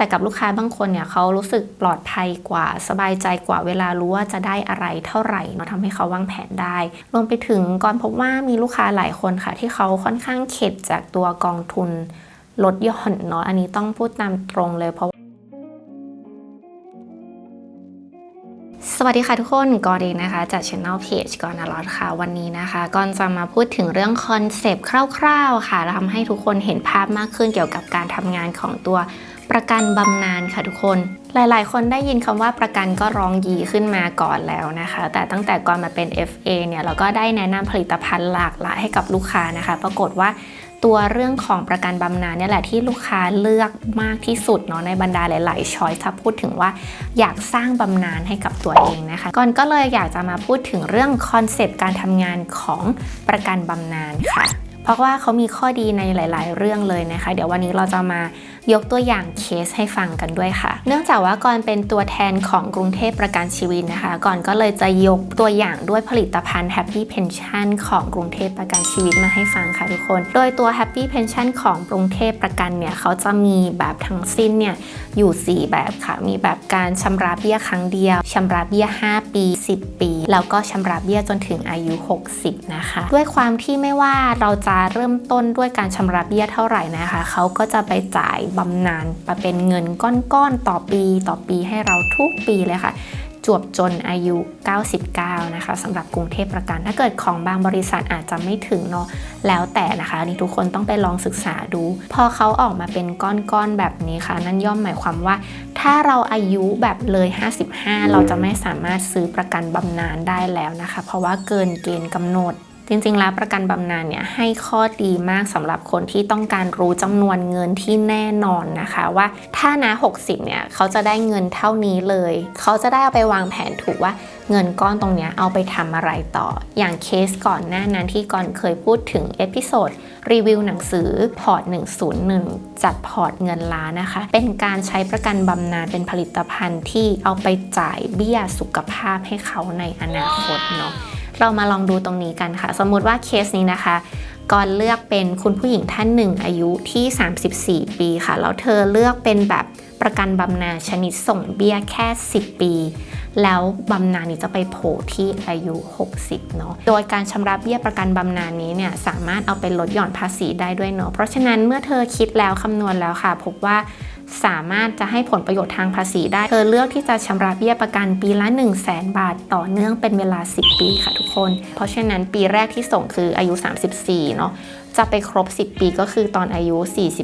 แต่กับลูกค้าบางคนเนี่ยเขารู้สึกปลอดภัยกว่าสบายใจกว่าเวลารู้ว่าจะได้อะไรเท่าไหร่เนาะทำให้เขาวางแผนได้ รวมไปถึงก่อนพบว่ามีลูกค้าหลายคนค่ะ ที่เขาค่อนข้างเข็ดจากตัวกองทุนลดหย่อนเนาะอันนี้ต้องพูดตามตรงเลยเพราะสวัสดีค่ะทุกคนกอนเองนะคะจาก Channel Page ก่อนอลอดค่ะ วันนี้นะคะก่อนจะมาพูดถึงเรื่องคอนเซปต์คร่าว ๆ ค่ะ แล้วทำให้ทุกคนเห็นภาพมากขึ้นเกี่ยวกับการทำงานของตัว ประกันบำนาญค่ะทุกคน หลาย ๆ คนได้ยินคำว่าประกันก็ร้องยีขึ้นมาก่อนแล้วนะคะ แต่ตั้งแต่ก่อนมาเป็น FA เนี่ยเราก็ได้แนะนำผลิตภัณฑ์หลากหลายให้กับลูกค้านะคะ ปรากฏว่าตัวเรื่องของประกันบำนาญเนี่ยแหละที่ลูกค้าเลือกมากที่สุดเนาะในบรรดาหลาย ๆช้อยถ้าพูดถึงว่าอยากสร้างบำนาญให้กับตัวเองนะคะ ก่อนก็เลยอยากจะมาพูดถึงเรื่องคอนเซปต์การทำงานของประกันบำนาญค่ะ เพราะว่าเขามีข้อดีในหลาย ๆ เรื่องเลยนะคะ เดี๋ยววันนี้เราจะมายกตัวอย่างเคสให้ฟังกันด้วยค่ะ เนื่องจากว่าก่อนเป็นตัวแทนของกรุงเทพประกันชีวิตนะคะ ก่อนก็เลยจะยกตัวอย่างด้วยผลิตภัณฑ์ Happy Pension ของกรุงเทพประกันชีวิตมาให้ฟังค่ะทุกคน โดยตัว Happy Pension ของกรุงเทพประกันเนี่ยเขาจะมีแบบทั้งสิ้นเนี่ยอยู่ 4 แบบค่ะ มีแบบการชำระเบี้ยครั้งเดียวชำระเบี้ย 5 ปี 10 ปี แล้วก็ชำระเบี้ยจนถึงอายุ 60 นะคะ ด้วยความที่ไม่ว่าเราจะเริ่มต้นด้วยการชำระเบี้ยเท่าไหร่นะคะ เขาก็จะไปจ่ายบำนาญมาเป็นเงินก้อนๆต่อปีต่อปีให้เราทุกปีเลยค่ะจวบจนอายุ 99 นะคะสำหรับกรุงเทพประกัน ถ้าเกิดของบางบริษัทอาจจะไม่ถึงเนาะแล้วแต่นะคะนนี่ทุกคนต้องไปลองศึกษาดู พอเขาออกมาเป็นก้อนๆแบบนี้ค่ะ นั่นย่อมหมายความว่า ถ้าเราอายุแบบเลย 55 เราจะไม่สามารถซื้อประกันบำนาญได้แล้วนะคะ เพราะว่าเกินเกณฑ์กำหนด จริงๆ แล้วประกันบำนาญเนี่ยให้ข้อดีมากสำหรับคนที่ต้องการรู้จำนวนเงินที่แน่นอนนะคะ ว่าถ้านะ60เนี่ยเขาจะได้เงินเท่านี้เลย เขาจะได้เอาไปวางแผนถูกว่าเงินก้อนตรงนี้เอาไปทำอะไรต่อ อย่างเคสก่อนหน้านั้นที่ก่อนเคยพูดถึงเอพิโซดรีวิวหนังสือพอร์ต 101 จัดพอร์ตเงินล้านนะคะ เป็นการใช้ประกันบำนาญเป็นผลิตภัณฑ์ที่เอาไปจ่ายเบี้ยสุขภาพให้เขาในอนาคตเนาะ เรามาลองดูตรงนี้กันค่ะ สมมุติว่าเคสนี้นะคะก่อนเลือกเป็นคุณผู้หญิงท่านหนึ่งอายุที่ 34 ปีค่ะ แล้วเธอเลือกเป็นแบบประกันบำนาญชนิดส่งเบี้ยแค่ 10 ปี แล้วบำนาญนี้จะไปโผล่ที่อายุ 60 เนาะ โดยการชำระเบี้ยประกันบำนาญนี้เนี่ยสามารถเอาไปลดหย่อนภาษีได้ด้วยเนาะ เพราะฉะนั้นเมื่อเธอคิดแล้วคำนวณแล้วค่ะ พบว่า สามารถจะให้ผลประโยชน์ทางภาษีได้ เธอเลือกที่จะชำระเบี้ยประกันปีละ 1 0 0 0 0แบาท ต่อเนื่องเป็นเวลา 10 ปีค่ะทุกคน เพราะฉะนั้นปีแรกที่ส่งคืออายุ 34 เนาะจะไปครบ 10 ปีก็คือตอนอายุ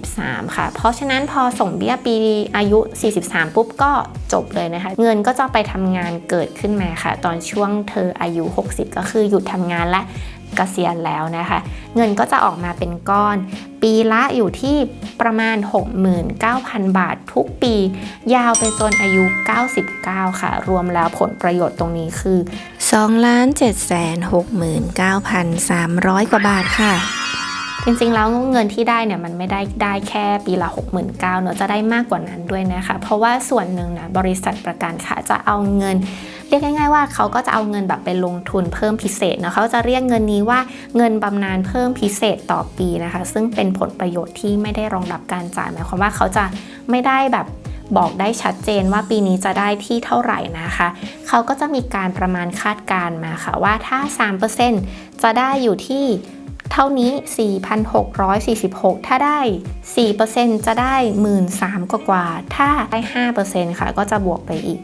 43 ค่ะ เพราะฉะนั้นพอส่งเบี้ยปีอายุ 43 ปุ๊บก็จบเลยนะคะ เงินก็จะไปทำงานเกิดขึ้นมาค่ะ ตอนช่วงเธออายุ 60 ก็คือหยุดทำงานและ กษียณแล้วนะคะ เงินก็จะออกมาเป็นก้อน ปีละอยู่ที่ประมาณ 69,000 บาททุกปี ยาวไปจนอายุ 99 ค่ะ รวมแล้วผลประโยชน์ตรงนี้คือ2 7 6 9 300 กว่าบาทค่ะจริงๆ แล้วเงินที่ได้เนี่ยมันไม่ได้ได้แค่ปีละ 69,000เนอะจะได้มากกว่านั้นด้วยนะคะ เพราะว่าส่วนหนึ่งนะบริษัทประกันค่ะจะเอาเงินเรียกง่าย ๆว่าเขาก็จะเอาเงินแบบไปลงทุนเพิ่มพิเศษเนาะเขาจะเรียกเงินนี้ว่าเงินบำนาญเพิ่มพิเศษต่อปีนะคะ ซึ่งเป็นผลประโยชน์ที่ไม่ได้รองรับการจ่ายหมายความว่าเขาจะไม่ได้แบบบอกได้ชัดเจนว่าปีนี้จะได้ที่เท่าไหร่นะคะ เขาก็จะมีการประมาณคาดการณ์มาค่ะว่าถ้า 3%จะได้อยู่ที่ เท่านี้ 4,646 ถ้าได้ 4%จะได้ 13,000กว่ากว่า ถ้าได้ 5%ค่ะก็จะบวกไปอีก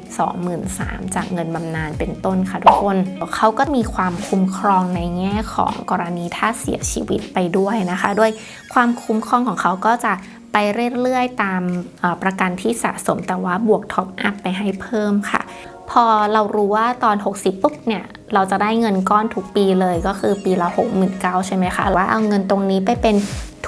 23,000 จากเงินบำนาญเป็นต้นค่ะทุกคน เขาก็มีความคุ้มครองในแง่ของกรณีถ้าเสียชีวิตไปด้วยนะคะ ด้วยความคุ้มครองของเขาก็จะไปเรื่อยๆ ตามประกันที่สะสมแต่ว่าบวกท็อปอัพไปให้เพิ่มค่ะ พอเรารู้ว่าตอน 60 ปุ๊บเนี่ย เราจะได้เงินก้อนทุกปีเลยก็คือปีละ 69,000ใช่ไหมคะว่าเอาเงินตรงนี้ไปเป็น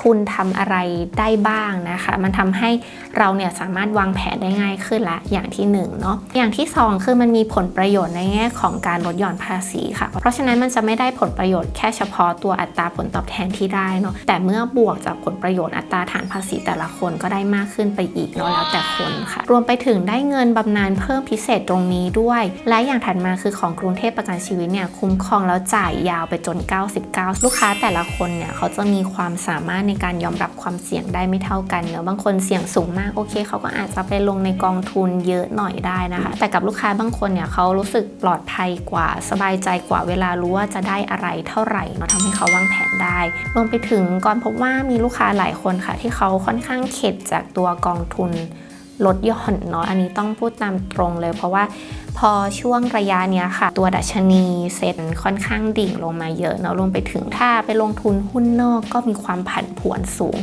ทุนทำอะไรได้บ้างนะคะ มันทำให้เราเนี่ยสามารถวางแผนได้ง่ายขึ้นละอย่างที่1เนาะอย่างที่ 2 คือมันมีผลประโยชน์ในแง่ของการลดหย่อนภาษีค่ะ เพราะฉะนั้นมันจะไม่ได้ผลประโยชน์แค่เฉพาะตัวอัตราผลตอบแทนที่ได้เนาะแต่เมื่อบวกจากผลประโยชน์อัตราฐานภาษีแต่ละคนก็ได้มากขึ้นไปอีกเนาะแล้วแต่คนค่ะ รวมไปถึงได้เงินบำนาญเพิ่มพิเศษตรงนี้ด้วย และอย่างถัดมาคือของกรุงเทพประกันชีวิตเนี่ยคุ้มครองแล้วจ่ายยาวไปจน 99 ลูกค้าแต่ละคนเนี่ยเขาจะมีความสามารถในการยอมรับความเสี่ยงได้ไม่เท่ากันเนอะบางคนเสี่ยงสูงมากโอเคเขาก็อาจจะไปลงในกองทุนเยอะหน่อยได้นะคะ แต่กับลูกค้าบางคนเนี่ยเขารู้สึกปลอดภัยกว่าสบายใจกว่าเวลารู้ว่าจะได้อะไรเท่าไหร่เนาะทำให้เขาวางแผนได้รวมไปถึงก่อนพบว่ามีลูกค้าหลายคนค่ะ ที่เขาค่อนข้างเข็ดจากตัวกองทุน ลดหย่อนเนาะอันนี้ต้องพูดตามตรงเลย เพราะว่าพอช่วงระยะเนี้ยค่ะ ตัวดัชนีเซ็นค่อนข้างดิ่งลงมาเยอะเนาะรวมไปถึงถ้าไปลงทุนหุ้นนอกก็มีความผันผวนสูง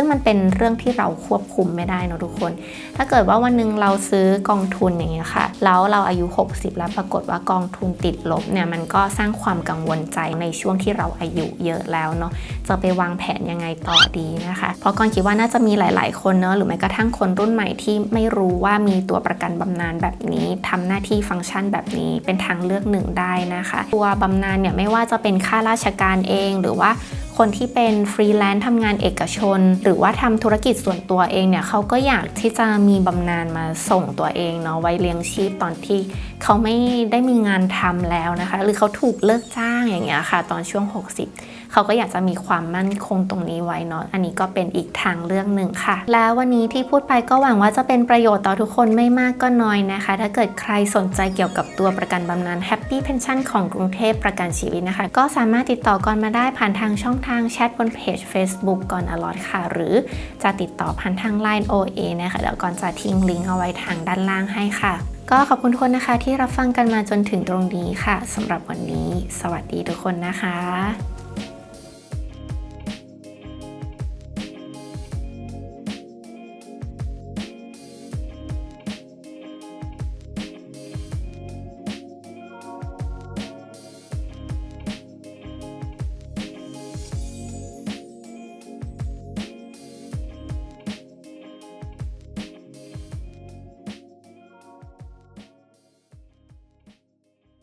ซึ่งมันเป็นเรื่องที่เราควบคุมไม่ได้เนะทุกคน ถ้าเกิดว่าวันหนึงเราซื้อกองทุนอย่างเงี้ยค่ะ แล้วเราอายุ 60 แล้วปรากฏว่ากองทุนติดลบเนี่ยมันก็สร้างความกังวลใจในช่วงที่เราอายุเยอะแล้วเนาะจะไปวางแผนยังไงต่อดีนะคะ เพราะก่อนคิดว่าน่าจะมีหลาย ๆ คนเนอะหรือแม้กระทั่งคนรุ่นใหม่ที่ไม่รู้ว่ามีตัวประกันบำนาญแบบนี้ทำหน้าที่ฟังก์ชันแบบนี้เป็นทางเลือกหนึ่งได้นะคะ ตัวบำนาญเนี่ยไม่ว่าจะเป็นข้าราชการเองหรือว่า คนที่เป็นฟรีแลนซ์ทำงานเอกชน หรือว่าทำธุรกิจส่วนตัวเองเนี่ยเขาก็อยากที่จะมีบำนาญมาส่งตัวเองเนาะไว้เลี้ยงชีพตอนที่เขาไม่ได้มีงานทำแล้วนะคะ หรือเขาถูกเลิกจ้างอย่างเงี้ยค่ะ ตอนช่วง 60 เขาก็อยากจะมีความมั่นคงตรงนี้ไว้เนาะอันนี้ก็เป็นอีกทางเลือกหนึ่งค่ะ แล้ววันนี้ที่พูดไปก็หวังว่าจะเป็นประโยชน์ต่อทุกคนไม่มากก็น้อยนะคะ ถ้าเกิดใครสนใจเกี่ยวกับตัวประกันบำนาญ Happy Pension ของกรุงเทพประกันชีวิตนะคะ ก็สามารถติดต่อก่อนมาได้ผ่านทางช่องทางแชทบนเพจ Facebook ก่อนอลอดค่ะ หรือจะติดต่อผ่านทาง Line OA นะคะเดี๋ยวก่อนจะทิ้งลิงก์เอาไว้ทางด้านล่างให้ค่ะ ก็ขอบคุณทุกคนนะคะที่รับฟังกันมาจนถึงตรงนี้ค่ะสำหรับวันนี้ สวัสดีทุกคนนะคะ